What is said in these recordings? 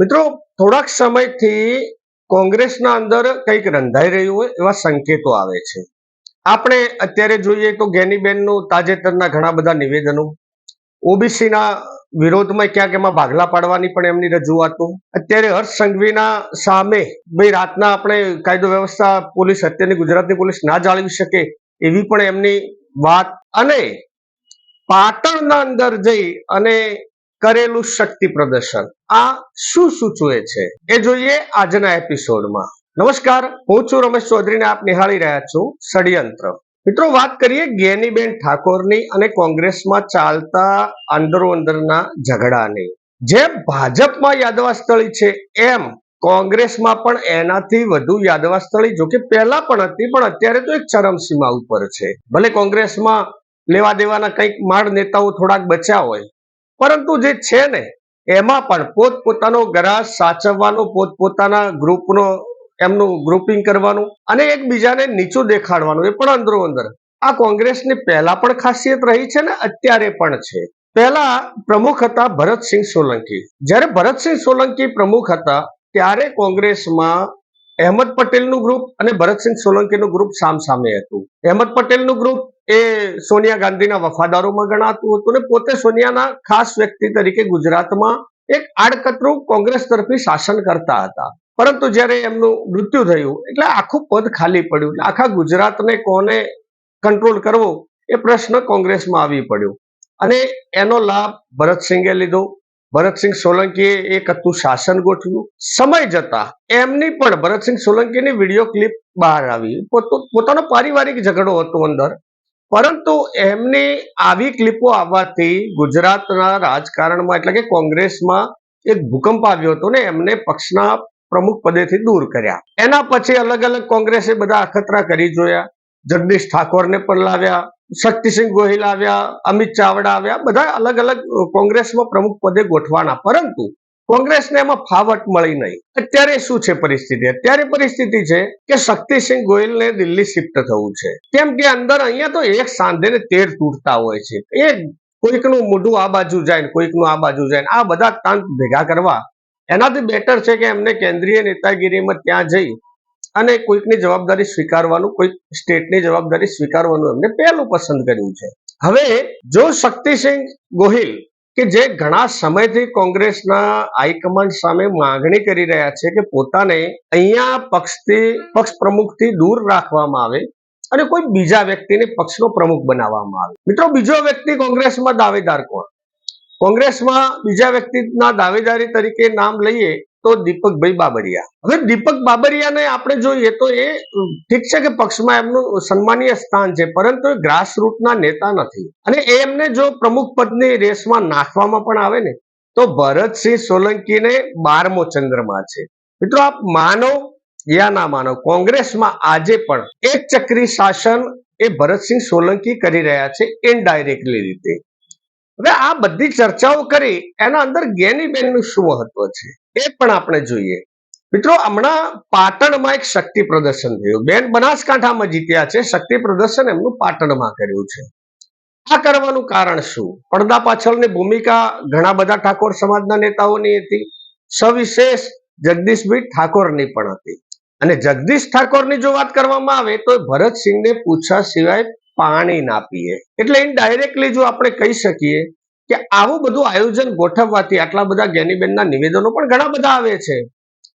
મિત્રો, થોડાક સમયથી કોંગ્રેસના અંદર કંઈક રંધાઈ રહ્યું હોય એવા સંકેતો આવે છે. આપણે અત્યારે જોઈએ તો ગેનીબેનનું તાજેતરના ઘણા બધા નિવેદનો. ઓબીસીના વિરોધમાં ક્યાંક એમાં ભાગલા પાડવાની પણ એમની રજૂઆતો. અત્યારે હર્ષ સંઘવીના સામે ભાઈ રાતના આપણે કાયદો વ્યવસ્થા પોલીસ, અત્યારની ગુજરાતની પોલીસ ના જાળવી શકે એવી પણ એમની વાત. અને પાટણના અંદર જઈ અને કરેલું શક્તિ પ્રદર્શન. આ શું સૂચવે છે? એ જોઈએ આજના એપિસોડમાં. નમસ્કાર, હું છું રમેશ ચૌધરીને આપ નિહાળી રહ્યા છું ષડયંત્ર. મિત્રો, વાત કરીએ ગેનીબેન ઠાકોરની અને કોંગ્રેસમાં ચાલતા અંદરો અંદરના ઝઘડાની. જે ભાજપમાં યાદવાસ્થળી છે એમ કોંગ્રેસમાં પણ એનાથી વધુ યાદવાસ્થળી જો કે પહેલા પણ હતી, પણ અત્યારે તો એક ચરમસીમા ઉપર છે. ભલે કોંગ્રેસમાં લેવા દેવાના કંઈક માળ નેતાઓ થોડાક બચ્યા હોય પરંતુ જે છે ને, એમાં પણ પોતપોતાનો ગરાજ સાચવવાનો, પોતપોતાના ગ્રુપનો, એમનું ગ્રુપિંગ કરવાનું અને એકબીજાને નીચું દેખાડવાનું, એ પણ અંદરો અંદર. આ કોંગ્રેસની પહેલા પણ ખાસિયત રહી છે ને, અત્યારે પણ છે. પહેલા પ્રમુખ હતા ભરતસિંહ સોલંકી. જ્યારે ભરતસિંહ સોલંકી પ્રમુખ હતા, ત્યારે કોંગ્રેસમાં અહેમદ પટેલનું ગ્રુપ અને ભરતસિંહ સોલંકીનું ગ્રુપ સામસામે હતું. અહેમદ પટેલનું ગ્રુપ એ સોનિયા ગાંધીના વફાદારોમાં ગણાતું હતું ને પોતે સોનિયાના ખાસ વ્યક્તિ તરીકે ગુજરાતમાં એક આડકતરું કોંગ્રેસ તરફી શાસન કરતા હતા. પરંતુ જ્યારે એમનું મૃત્યુ થયું, એટલે આખું પદ ખાલી પડ્યું. આખા ગુજરાતને કોને કંટ્રોલ કરવો એ પ્રશ્ન કોંગ્રેસમાં આવી પડ્યો. અને એનો લાભ ભરતસિંહે લીધો. ભરતસિંહ સોલંકીએ એક હતું શાસન ગોઠવ્યું. સમય જતા એમની પણ ભરતસિંહ સોલંકીની વીડિયો ક્લિપ બહાર આવી. પોતો- પોતાનો પારિવારિક ઝઘડો હતો અંદર. પરંતુ એમની આવી ક્લિપો આવવાથી ગુજરાતના રાજકારણમાં એટલે કે કોંગ્રેસમાં એક ભૂકંપ આવ્યો હતો ને એમને પક્ષના પ્રમુખ પદેથી દૂર કર્યા. એના પછી અલગ અલગ કોંગ્રેસે બધા અખતરા કરી જોયા. જગદીશ ઠાકોરને પણ લાવ્યા, શક્તિસિંહ ગોહિલ આવ્યા, અમિત ચાવડા આવ્યા, બધા અલગ અલગ કોંગ્રેસમાં પ્રમુખ પદે ગોઠવાના. પરંતુ કોંગ્રેસને એમાં ફાવટ મળી નહીં. અત્યારે શું છે પરિસ્થિતિ? અત્યારે પરિસ્થિતિ છે કે શક્તિસિંહ ગોહિલને દિલ્હી શિફ્ટ થવું છે. કેમ કે અંદર અહીંયા તો એક સાંધે તેર તૂટતા હોય છે. એ કોઈકનું મોઢું આ બાજુ જાય ને કોઈકનું આ બાજુ જાય આ બધા તંત ભેગા કરવા. એનાથી બેટર છે કે એમને કેન્દ્રીય નેતાગીરીમાં ત્યાં જઈ અને કોઈકની જવાબદારી સ્વીકારવાનું, કોઈક સ્ટેટની જવાબદારી સ્વીકારવાનું એમને પહેલું પસંદ કર્યું છે. હવે જો શક્તિસિંહ ગોહિલ કે જે ઘણા સમયથી કોંગ્રેસના હાઈકમાન્ડ સામે માંગણી કરી રહ્યા છે કે પોતાને અહીંયા પક્ષથી, પક્ષ પ્રમુખથી દૂર રાખવામાં આવે અને કોઈ બીજા વ્યક્તિને પક્ષનો પ્રમુખ બનાવવામાં આવે. મિત્રો, બીજો વ્યક્તિ કોંગ્રેસમાં દાવેદાર કોણ? કોંગ્રેસમાં બીજા વ્યક્તિના દાવેદારી તરીકે નામ લઈએ તો દીપકભાઈ બાબરિયા. હવે દીપક બાબરિયાને આપણે જોઈએ તો એ ઠીક છે કે પક્ષમાં એમનું સન્માનીય સ્થાન છે, પરંતુ એ ગ્રાસરૂટના નેતા નથી. અને એમને જો પ્રમુખ પદની રેસમાં નાખવામાં પણ આવે ને, તો ભરતસિંહ સોલંકીને બારમો ચંદ્રમાં છે. મિત્રો આપ માનો યા ના માનો, કોંગ્રેસમાં આજે પણ એક ચક્રી શાસન એ ભરતસિંહ સોલંકી કરી રહ્યા છે ઇનડાયરેક્ટલી રીતે. હવે આ બધી ચર્ચાઓ કરી એના અંદર જ્ઞાનીબેનનું શું મહત્વ છે એ પણ આપણે જોઈએ. મિત્રો, હમણાં પાટણમાં એક શક્તિ પ્રદર્શન થયું. બેન બનાસકાંઠામાં જીત્યા છે. શક્તિ પ્રદર્શન એમનું પાટણમાં કર્યું છે. આ કરવાનું કારણ શું? પડદા પાછળની ભૂમિકા ઘણા બધા ઠાકોર સમાજના નેતાઓની હતી. સવિશેષ જગદીશભાઈ ઠાકોરની પણ હતી. અને જગદીશ ઠાકોરની જો વાત કરવામાં આવે તો ભરતસિંહને પૂછ્યા સિવાય પાણી ના પીએ. એટલે ઇનડાયરેક્ટલી જો આપણે કહી શકીએ કે આવું બધું આયોજન ગોઠવવાથી આટલા બધા જ્ઞાનીબેનના નિવેદનો પણ ઘણા બધા આવે છે.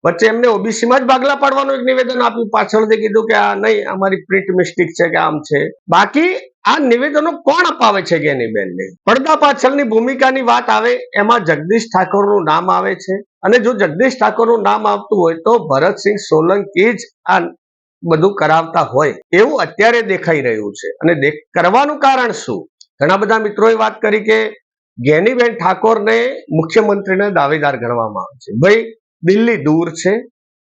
વચ્ચે એમને ઓબીસીમાં જ ભાગલા પાડવાનું એક નિવેદન આપ્યું. પાછળથી કીધું કે આ નહીં, અમારી પ્રિન્ટ મિસ્ટેક છે કે આમ છે. બાકી આ નિવેદનો કોણ અપાવે છે જ્ઞાનીબેનને? પડદા પાછળની ભૂમિકાની વાત આવે, એમાં જગદીશ ઠાકોરનું નામ આવે છે. અને જો જગદીશ ઠાકોરનું નામ આવતું હોય તો ભરતસિંહ સોલંકી જ આ બધું કરાવતા હોય, એવું અત્યારે દેખાઈ રહ્યું છે. અને કરવાનું કારણ શું? ઘણા બધા મિત્રોએ વાત કરી કે જ્ઞાનીબેન ઠાકોરને મુખ્યમંત્રીને દાવેદાર ગણવામાં આવે છે. ભાઈ, દિલ્હી દૂર છે.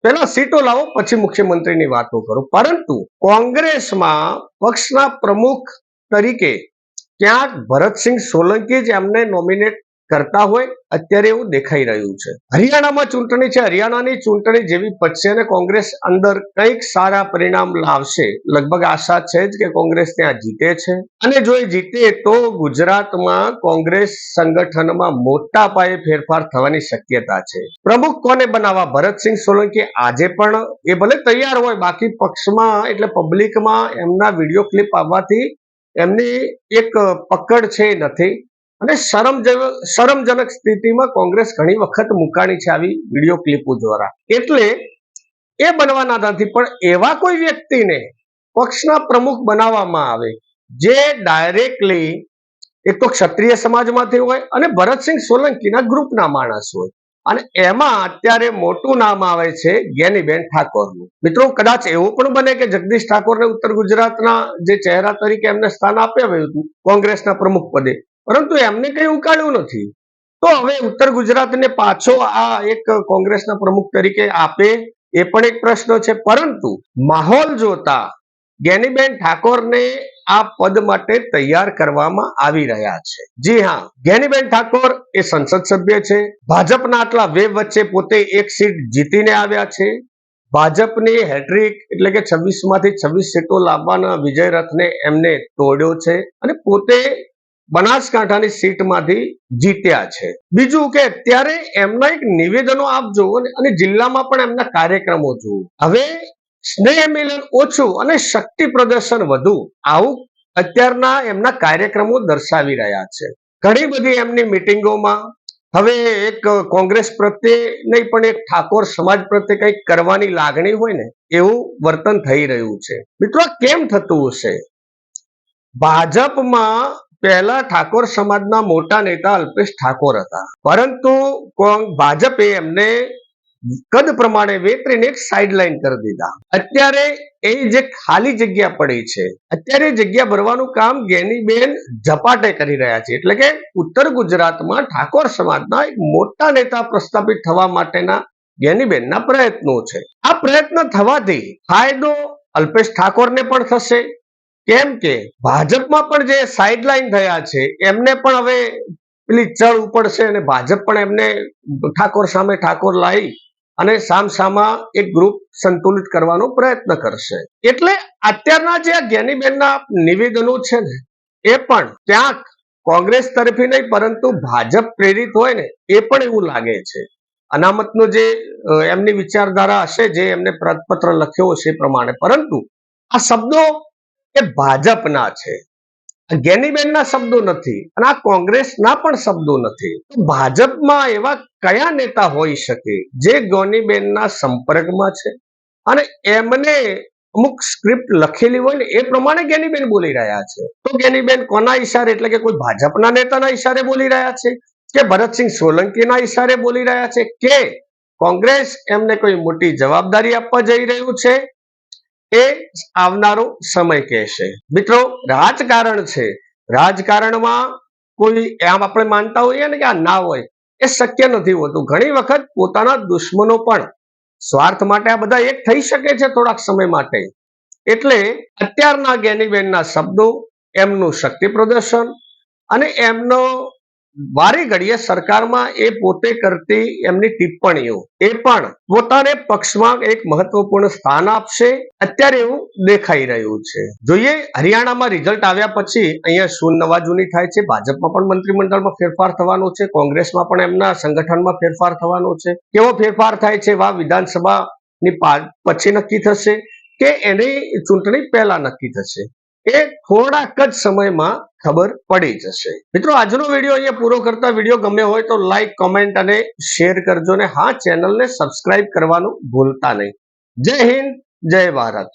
પેલા સીટો લાવો, પછી મુખ્યમંત્રીની વાતો કરો. પરંતુ કોંગ્રેસમાં પક્ષના પ્રમુખ તરીકે ક્યાંક ભરતસિંહ સોલંકી જ એમને નોમિનેટ કરતા હોય, અત્યારે એવું દેખાઈ રહ્યું છે. હરિયાણામાં ચૂંટણી છે. હરિયાણાની ચૂંટણી જેવી પચશે અને કોંગ્રેસ અંદર કંઈક સારા પરિણામ લાવશે. લગભગ આશા છે જ કે કોંગ્રેસ ત્યાં જીતે છે. અને જો એ જીતે તો ગુજરાતમાં કોંગ્રેસ સંગઠનમાં મોટા પાયે ફેરફાર થવાની શક્યતા છે. પ્રમુખ કોને બનાવવા? ભરતસિંહ સોલંકી આજે પણ એ ભલે તૈયાર હોય, બાકી પક્ષમાં એટલે પબ્લિકમાં એમના વીડિયો ક્લિપ આવવાથી એમની એક પકડ છે નથી. અને શરમ શરમજનક સ્થિતિમાં કોંગ્રેસ ઘણી વખત મુકાણી છે આવી વીડિયો ક્લિપો દ્વારા. એટલે એ બનવાના નથી પણ એવા કોઈ વ્યક્તિને પક્ષના પ્રમુખ બનાવવામાં આવે જે ડાયરેક્ટલી એક તો ક્ષત્રિય સમાજમાંથી હોય અને ભરતસિંહ સોલંકીના ગ્રુપના માણસ હોય. અને એમાં અત્યારે મોટું નામ આવે છે જ્ઞાનીબેન ઠાકોરનું. મિત્રો, કદાચ એવું પણ બને કે જગદીશ ઠાકોરને ઉત્તર ગુજરાતના જે ચહેરા તરીકે એમને સ્થાન આપ્યું હતું કોંગ્રેસના પ્રમુખ પદે. પરંતુ એમને કઈ ઉકાળ્યું નથી. તો હવે ઉત્તર ગુજરાતને પાછો આ એક કોંગ્રેસના પ્રમુખ તરીકે આપે એ પણ એક પ્રશ્ન છે. પરંતુ માહોલ જોતા જ્ઞાનીબેન ઠાકોરને આ પદ માટે તૈયાર કરવામાં આવી રહ્યા છે. જી હા જ્ઞાનીબેન ઠાકોર એ સંસદ સભ્ય છે. ભાજપના આટલા વેવ વચ્ચે પોતે એક સીટ જીતીને આવ્યા છે. ભાજપની હેટ્રિક એટલે કે છવ્વીસમાંથી છવ્વીસ સીટો લાવવાના વિજય રથને એમને તોડ્યો છે અને પોતે બનાસકાંઠાની સીટમાંથી જીત્યા છે. બીજું કે અત્યારે એમના એક નિવેદનો આપજો અને જિલ્લામાં પણ એમના કાર્યક્રમો જુઓ. હવે સ્નેહ મિલન ઓછું અને શક્તિ પ્રદર્શન વધુ. આવું અત્યારના એમના કાર્યક્રમો દર્શાવી રહ્યા છે. ઘણી બધી એમની મિટિંગોમાં હવે એક કોંગ્રેસ પ્રત્યે નહીં, પણ એક ઠાકોર સમાજ પ્રત્યે કંઈક કરવાની લાગણી હોય ને, એવું વર્તન થઈ રહ્યું છે. મિત્રો કેમ થતું હશે? ભાજપમાં પહેલા ઠાકોર સમાજના મોટા નેતા અલ્પેશ ઠાકોર હતા. પરંતુ ભાજપે એમને કદ પ્રમાણે વેતરીને સાઈડલાઈન કરી દીધા. અત્યારે એ જે ખાલી જગ્યા પડી છે, અત્યારે જગ્યા ભરવાનું કામ ગેનીબેન ઝપાટે કરી રહ્યા છે. એટલે કે ઉત્તર ગુજરાતમાં ઠાકોર સમાજના એક મોટા નેતા પ્રસ્થાપિત થવા માટેના ગેનીબેનના પ્રયત્નો છે. આ પ્રયત્ન થવાથી ફાયદો અલ્પેશ ઠાકોરને પણ થશે કેમ કે ભાજપમાં પણ જે સાઇડલાઇન થયા છે, એમને પણ હવે પેલી ચડ ઉપડશે અને ભાજપ પણ એમને ઠાકોર સામે ઠાકોર લાવી અને સામસામા એક ગ્રુપ સંતુલિત કરવાનો પ્રયત્ન કરશે. એટલે અત્યારના જે જ્ઞાનીબેનના નિવેદનો છે ને, એ પણ ક્યાંક કોંગ્રેસ તરફી નહીં, પરંતુ ભાજપ પ્રેરિત હોય ને, એ પણ એવું લાગે છે. અનામતનો જે એમની વિચારધારા હશે, જે એમને પ્રતપત્ર લખ્યો હશે એ પ્રમાણે. પરંતુ આ શબ્દો એ ભાજપના છે. ગેનીબેનના શબ્દો નથી અને આ કોંગ્રેસના પણ શબ્દો નથી. ભાજપમાં એવા કયા નેતા હોઈ શકે જે ગોનીબેનના સંપર્કમાં છે? અને એમને અમુક સ્ક્રિપ્ટ લખેલી હોય ને એ પ્રમાણે ગેનીબેન બોલી રહ્યા છે. તો ગેનીબેન કોના ઈશારે? એટલે કે કોઈ ભાજપના નેતાના ઈશારે બોલી રહ્યા છે? કે ભરતસિંહ સોલંકીના ઈશારે બોલી રહ્યા છે? કે કોંગ્રેસ એમને કોઈ મોટી જવાબદારી આપવા જઈ રહ્યું છે? એ આવનારો સમય કહેશે. મિત્રો, રાજકારણ છે. રાજકારણમાં કોઈ આમ આપણે માનતા હોઈએ ને કે આ ના હોય, એ શક્ય નથી હોતું. ઘણી વખત પોતાના દુશ્મનો પણ સ્વાર્થ માટે આ બધા એક થઈ શકે છે થોડાક સમય માટે. એટલે અત્યારના જ્ઞાનીબેનના શબ્દો, એમનું શક્તિ પ્રદર્શન અને એમનો વારે ઘડીએ સરકારમાં એ પોતે કરતી એમની ટિપ્પણીઓ, એ પણ પોતાને પક્ષમાં એક મહત્વપૂર્ણ સ્થાન આપશે. અત્યારે એવું દેખાઈ રહ્યું છે. જોઈએ, હરિયાણામાં રિઝલ્ટ આવ્યા પછી અહીંયા શું નવા જૂની થાય છે? ભાજપમાં પણ મંત્રીમંડળમાં ફેરફાર થવાનો છે. કોંગ્રેસમાં પણ એમના સંગઠનમાં ફેરફાર થવાનો છે. કેવો ફેરફાર થાય છે? વા વિધાનસભાની પછી નક્કી થશે કે એની ચૂંટણી પહેલા નક્કી થશે? એ થોડાક જ સમયમાં ખબર પડી જશે. મિત્રો, આજનો વીડિયો અહીંયા પૂરો કરતા વીડિયો ગમે હોય તો લાઈક કોમેન્ટ અને શેર કરજો ને હા ચેનલને સબસ્ક્રાઇબ કરવાનું ભૂલતા નહીં. જય હિન્દ, જય ભારત.